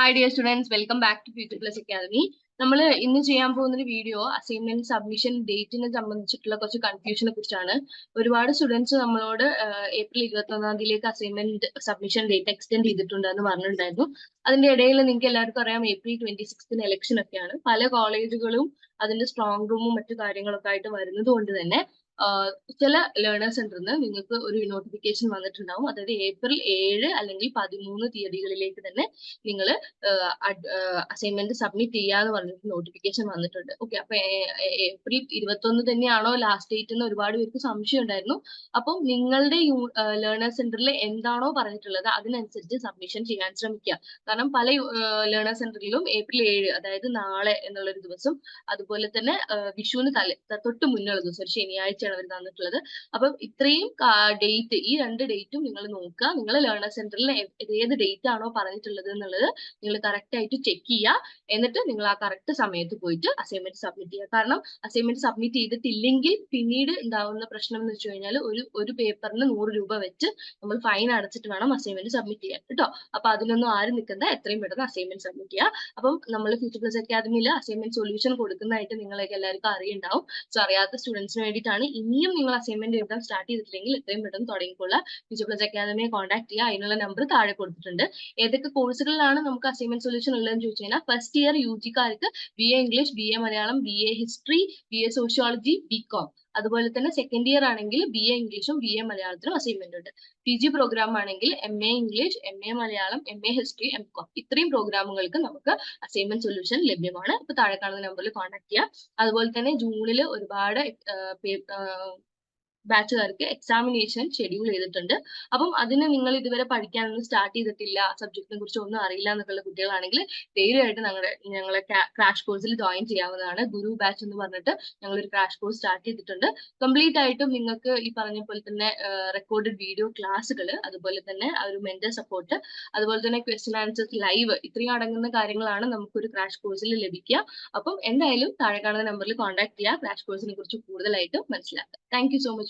Hi dear students welcome back to future plus academy നമ്മൾ ഇന്ന് ചെയ്യാൻ പോകുന്ന ഒരു വീഡിയോ അസൈൻമെന്റ് സബ്മിഷൻ ഡേറ്റിനെ സംബന്ധിച്ചിട്ടുള്ള കുറച്ച് കൺഫ്യൂഷനെ കുറിച്ചാണ്. ഒരുപാട് സ്റ്റുഡൻസ് നമ്മളോട് ഏപ്രിൽ ഇരുപത്തി ഒന്നാം തീയതിയിലേക്ക് അസൈൻമെന്റ് സബ്മിഷൻ ഡേറ്റ് എക്സ്റ്റെൻഡ് ചെയ്തിട്ടുണ്ടെന്ന് പറഞ്ഞിട്ടുണ്ടായിരുന്നു. അതിന്റെ ഇടയിൽ നിങ്ങൾക്ക് എല്ലാവർക്കും അറിയാം ഏപ്രിൽ ട്വന്റി സിക്സ്തിന് ഇലക്ഷൻ ഒക്കെയാണ്. പല കോളേജുകളും അതിന്റെ സ്ട്രോങ് റൂമും മറ്റു കാര്യങ്ങളൊക്കെ ആയിട്ട് വരുന്നത് കൊണ്ട് തന്നെ ചില ലേണേഴ്സ് സെന്ററിൽ നിന്ന് നിങ്ങൾക്ക് ഒരു നോട്ടിഫിക്കേഷൻ വന്നിട്ടുണ്ടാവും. അതായത് ഏപ്രിൽ ഏഴ് അല്ലെങ്കിൽ പതിമൂന്ന് തീയതികളിലേക്ക് തന്നെ നിങ്ങൾ അസൈൻമെന്റ് സബ്മിറ്റ് ചെയ്യാന്ന് പറഞ്ഞിട്ട് നോട്ടിഫിക്കേഷൻ വന്നിട്ടുണ്ട്. ഓക്കെ അപ്പൊ ഏപ്രിൽ ഇരുപത്തൊന്ന് തന്നെയാണോ ലാസ്റ്റ് ഡേറ്റ് എന്ന് ഒരുപാട് പേർക്ക് സംശയം ഉണ്ടായിരുന്നു. അപ്പം നിങ്ങളുടെ ലേണേഴ്സ് സെന്ററിൽ എന്താണോ പറഞ്ഞിട്ടുള്ളത് അതിനനുസരിച്ച് സബ്മിഷൻ ചെയ്യാൻ ശ്രമിക്കുക. കാരണം പല ലേണേഴ്സ് സെന്ററിലും ഏപ്രിൽ ഏഴ് അതായത് നാളെ എന്നുള്ളൊരു ദിവസം അതുപോലെ തന്നെ വിഷുവിന് തല തൊട്ട് മുന്നുള്ള ദിവസം ഒരു ശനിയാഴ്ചയാണ് അവർ തന്നിട്ടുള്ളത്. അപ്പം ഇത്രയും ഡേറ്റ് ഈ രണ്ട് ഡേറ്റും നിങ്ങൾ നോക്കുക. നിങ്ങൾ ലേണർ സെന്ററിൽ ഏത് ഡേറ്റ് ആണോ പറഞ്ഞിട്ടുള്ളത് എന്നുള്ളത് നിങ്ങൾ കറക്റ്റ് ആയിട്ട് ചെക്ക് ചെയ്യുക. എന്നിട്ട് നിങ്ങൾ ആ കറക്റ്റ് സമയത്ത് പോയിട്ട് അസൈൻമെന്റ് സബ്മിറ്റ് ചെയ്യുക. കാരണം അസൈൻമെന്റ് സബ്മിറ്റ് ചെയ്തിട്ടില്ലെങ്കിൽ പിന്നീട് ഉണ്ടാവുന്ന പ്രശ്നം എന്ന് വെച്ച് കഴിഞ്ഞാൽ ഒരു ഒരു പേപ്പറിന് നൂറ് രൂപ വെച്ച് നമ്മൾ ഫൈൻ അടച്ചിട്ട് വേണം അസൈൻമെന്റ് സബ്മിറ്റ് ചെയ്യാൻ. കേട്ടോ? അപ്പൊ അതിനൊന്നും ആരും നിൽക്കണ്ട. എത്രയും പെട്ടെന്ന് അസൈൻമെന്റ് സബ്മിറ്റ് ചെയ്യുക. അപ്പം നമ്മൾ ഫ്യൂച്ചർ പ്ലസ് അക്കാദമിയിൽ അസൈൻമെന്റ് സൊല്യൂഷൻ കൊടുക്കുന്നതായിട്ട് നിങ്ങളൊക്കെ എല്ലാവർക്കും അറിയുണ്ടാവും. സോ അറിയാത്ത സ്റ്റുഡൻസിന് വേണ്ടിയിട്ടാണ് ഇനിയും നിങ്ങൾ അസൈൻമെന്റ് എഴുതാൻ സ്റ്റാർട്ട് ചെയ്തിട്ടില്ലെങ്കിൽ എത്രയും പെട്ടെന്ന് തുടങ്ങിക്കൊള്ളുക ഫ്യൂച്ചർ പ്ലസ് അക്കാദമിയെ കോൺടാക്ട് ചെയ്യുക. അതിനുള്ള നമ്പർ താഴെ കൊടുത്തിട്ടുണ്ട്. ഏതൊക്കെ കോഴ്സുകളിലാണ് നമുക്ക് അസൈൻമെന്റ് സൊല്യൂഷൻ ഉള്ളതെന്ന് ചോദിച്ചു കഴിഞ്ഞാൽ first year U ജിക്കാർക്ക് B A English B A Malayalam B A history B A sociology B com അതുപോലെ തന്നെ സെക്കൻഡ് ഇയർ ആണെങ്കിൽ ബി എ ഇംഗ്ലീഷും ബി എ മലയാളത്തിനും അസൈൻമെന്റ് ഉണ്ട്. പി ജി പ്രോഗ്രാം ആണെങ്കിൽ M A English M A Malayalam M A history M com ഇത്രയും പ്രോഗ്രാമുകൾക്ക് നമുക്ക് അസൈൻമെന്റ് സൊല്യൂഷൻ ലഭ്യമാണ്. ഇപ്പൊ താഴെ കാണുന്ന നമ്പറിൽ കോൺടാക്ട് ചെയ്യുക അതുപോലെ തന്നെ ജൂണിൽ ഒരുപാട് ബാച്ചുകാർക്ക് എക്സാമിനേഷൻ ഷെഡ്യൂൾ ചെയ്തിട്ടുണ്ട്. അപ്പം അതിന് നിങ്ങൾ ഇതുവരെ പഠിക്കാനൊന്നും സ്റ്റാർട്ട് ചെയ്തിട്ടില്ല സബ്ജക്റ്റിനെ കുറിച്ച് ഒന്നും അറിയില്ല എന്നൊക്കെയുള്ള കുട്ടികളാണെങ്കിൽ ധൈര്യമായിട്ട് ഞങ്ങളുടെ ഞങ്ങളെ ക്രാഷ് കോഴ്സിൽ ജോയിൻ ചെയ്യാവുന്നതാണ്. ഗുരു ബാച്ച് എന്ന് പറഞ്ഞിട്ട് ഞങ്ങൾ ഒരു ക്രാഷ് കോഴ്സ് സ്റ്റാർട്ട് ചെയ്തിട്ടുണ്ട്. കംപ്ലീറ്റ് ആയിട്ടും നിങ്ങൾക്ക് ഈ പറഞ്ഞ പോലെ തന്നെ റെക്കോർഡഡ് വീഡിയോ ക്ലാസ്സുകൾ അതുപോലെ തന്നെ ആ ഒരു മെന്റൽ സപ്പോർട്ട് അതുപോലെ തന്നെ ക്വസ്റ്റ്യൻ ആൻസേഴ്സ് ലൈവ് ഇത്രയും അടങ്ങുന്ന കാര്യങ്ങളാണ് നമുക്കൊരു ക്രാഷ് കോഴ്സിൽ ലഭിക്കുക. അപ്പം എന്തായാലും താഴെ കാണുന്ന നമ്പറിൽ കോൺടാക്ട് ചെയ്യുക. ക്രാഷ് കോഴ്സിനെ കുറിച്ച് കൂടുതലായിട്ട് മനസ്സിലാക്കുക. Thank so much